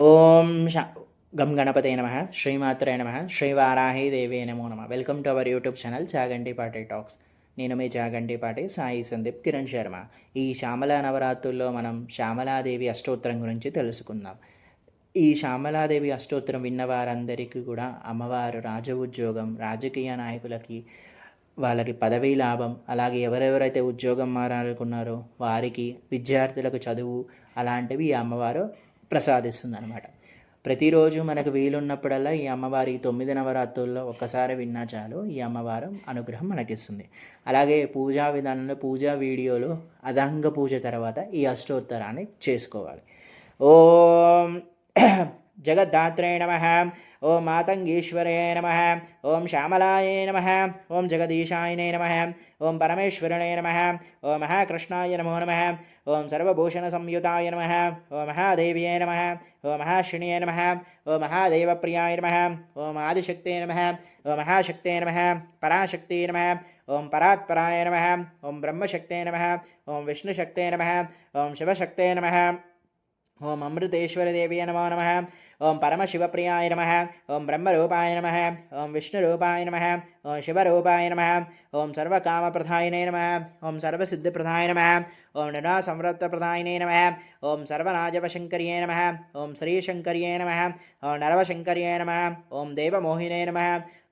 ఓం శ గం గణపతే నమ శ్రీమాత్రే నమ శ్రీవారాహి దేవే నమో నమ. Welcome to our YouTube channel Chaganti పాటి టాక్స్ నేను మీ జాగండి పాటి సాయి సందీప్ కిరణ్ శర్మ. ఈ శ్యామల నవరాత్రుల్లో మనం శ్యామలాదేవి అష్టోత్తరం గురించి తెలుసుకుందాం. ఈ శ్యామలాదేవి అష్టోత్తరం విన్న వారందరికీ కూడా అమ్మవారు రాజ ఉద్యోగం రాజకీయ నాయకులకి వాళ్ళకి పదవీ లాభం అలాగే ఎవరెవరైతే ఉద్యోగం మారాలనుకున్నారో వారికి విద్యార్థులకు చదువు అలాంటివి ఈ అమ్మవారు ప్రసాదిస్తుంది అనమాట ప్రతిరోజు మనకు వీలున్నప్పుడల్లా ఈ అమ్మవారి తొమ్మిది నవరాత్రుల్లో ఒక్కసారి విన్నా చాలు ఈ అమ్మవారు అనుగ్రహం మనకిస్తుంది. అలాగే పూజా విధానంలో పూజా వీడియోలు అదంగ పూజ తర్వాత ఈ అష్టోత్తరాన్ని చేసుకోవాలి. ఓం జగద్ధాత్రే నమ. ఓం మాతంగీశ్వరే నమ ఓం శ్యామలాయ నమ ఓం జగదీశాయనే నమ ఓం పరమేశ్వరణే నమ ఓం మహాకృష్ణాయ నమో నమ ఓం సర్వభూషణ సంయుతాయ నమ ఓం మహాదేవ్యే నమ ఓం మహాశిణ్యే నమ ఓం మహాదేవప్రియాయ నమ ఓం ఆదిశక్తే నమ ఓం మహాశక్తే నమ పరాశక్తే నమ ఓం పరాత్పరాయ నమ ఓం బ్రహ్మశక్తే నమ ఓం విష్ణుశక్తే నమ ఓం శివశక్తే నమ ఓం అమృతేశ్వరదేవి నమో నమ ఓం పరమశివప్రియాయ నమ ఓం బ్రహ్మరూపాయ నమ ఓం విష్ణురూపాయ నమ ఓం శివరూపాయ నమ ఓం సర్వకామప్రధాయనే నమ ఓం సర్వసిద్ధిప్రధాయ నమ ఓం నరాసంవృత్తప్రదాయనే నమ ఓం సర్వరాజవశంకర్యే నమ ఓం శ్రీశంకర్యే నమ ఓం నరవశంకర్యే నమ ఓం దేవమోహినే నమ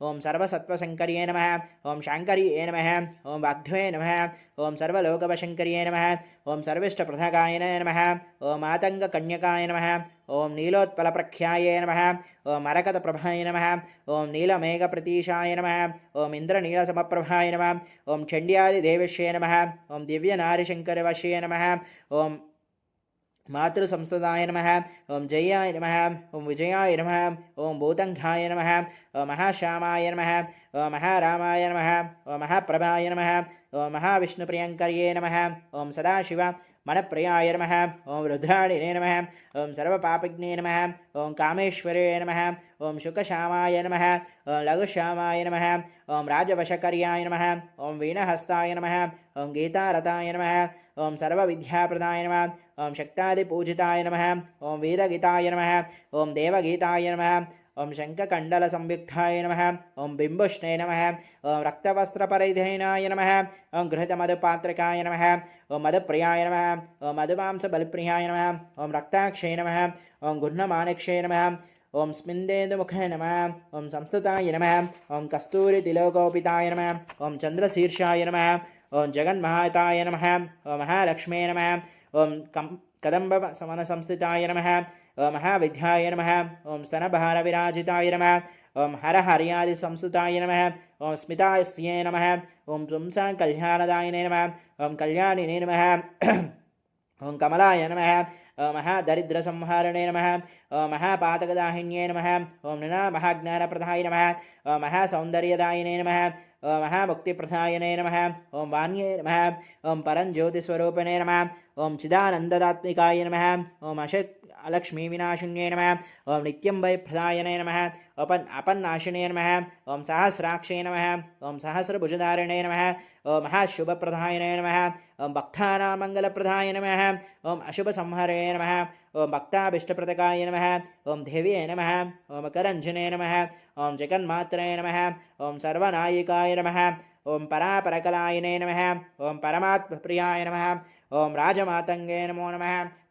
ఓం సర్వసత్వశంకర్యే నమ ఓం శాంకర్యే నమ ఓం వాగ్ధ్వే నమ ఓం సర్వలోకవశంకర్యే నమ ఓం సర్విష్టప్రథకాయన నమ ఓం ఆతంగకన్యకాయ నమ ఓం నీలోత్పలప్రఖ్యాయే నమ ఓం అరకతప్రభాయ నమ ఓం నీలమేఘప్రతీశాయ నమ ఓం ఇంద్రనీలసమప్రభాయ నమ ఓం చండ్యాదిదేవిష్యే నమ ఓం దివ్యనారిశంకరవశ్యే నమ ఓం మాతృసంస్థదాయ నమ ఓం జయాయ నమ ఓం విజయాయ నమ ఓం భూతంఘాయ నమ ఓం మహాశ్యామాయ నమ ఓం మహారామాయ నమ ఓం మహాప్రభాయ నమ ఓం మహావిష్ణుప్రియంకర్యే నమ ఓం సదాశివ మనప్రియాయ నమ ఓం రుద్రాణినే నమ ఓం సర్వపాపజ్ఞే నమ ఓం కామేశ్వరే నమ ఓం శుకశ్యామాయ నమ ఓం లఘుశ్యామాయ నమ ఓం రాజవశకర్యాయ నమ ఓం వీణహస్తాయ నమ ఓం గీతారథాయ నమ ఓం సర్వవిద్యాప్రదాయ నమ ఓం శక్తాదిపూజితాయ నమ ఓం వీరగీతాయ నమ ఓం దేవగీతాయ నమ ఓం శంఖకండల సంయుక్తాయ నమ ఓం బింబుష్ణే నమ ఓం రక్తవస్త్రపరిధైనాయ నమ ఓం గృహతమధుపాత్రికాయ నమ ఓం మధుప్రియాయ నమ ఓం మధుమాంస బలిప్రియాయ నమ ఓం రక్తాక్షయ నమ ఓం గుర్ణమాణిక్షే నమ ఓం స్మిందేందుముఖ నమ ఓం సంస్థుతాయ నమ ఓం కస్తూరి తిలోకోపితాయ నమ ఓం చంద్రశీర్షాయ నమ ఓం జగన్మహాతాయ నమ ఓం మహాలక్ష్మే నమ ఓం కం కదంబ సమన సంస్థితాయ నమ ఓం మహావిద్యాయ నమ ఓం స్తనభార విరాజితాయ నమ ఓం హర హర్యాది సంస్థితాయ నమ ఓం స్మితాయస్యే నమ ఓం పుంసా కళ్యాణదాయనే నమ ఓం కళ్యాణినే నమ ఓం కమలాయ నమ ఓం మహాదరిద్రసంహారణే నమ ఓం మహాపాతకదాహిన్యే నమ ఓం నినా మహాజ్ఞానప్రదాయ నమ ఓం మహాసౌందర్యదాయినే నమ ఓం మహాముక్తిప్రదాయనే నమ ఓం వాణ్యే నమ ఓం పరంజ్యోతిస్వరూపిణే నమ ఓం చిదానందదాత్మికాయ నమ ఓం అశత్ అలక్ష్మీవినాశున్యే నమ ఓం నిత్యం వై ప్రదాయనే నమ ఓపన్ అపన్నాశినే నమ ఓం సహస్రాక్షే నమ ఓం సహస్రభుజధారిణే నమ ఓం మహాశుభప్రదాయనే నమ ఓం భక్తానామంగళప్రదాయ నమ ఓం అశుభసంహరే నమ ఓం భక్తాభిష్టప్రదకాయ నమ ఓం దేవ్యే నమ ఓం కరంజనే నమ ఓం జగన్మాత్రే నమ ఓం సర్వనాయికాయ నమ ఓం పరాపరకలాయనే నమ ఓం పరమాత్మప్రియాయ నమ ఓం రాజమాతంగే నమో నమ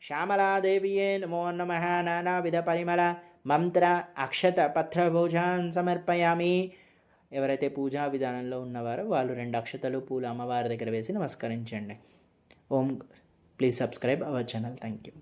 శ్యామలాదేవియే నమో నమ నానావిధ పరిమళ మంత్ర అక్షత పత్రభోజాన్ సమర్పయామి. ఎవరైతే పూజా విధానంలో ఉన్నవారో వాళ్ళు రెండు అక్షతలు పూలు అమ్మవారి దగ్గర వేసి నమస్కరించండి. ఓం please subscribe our channel thank you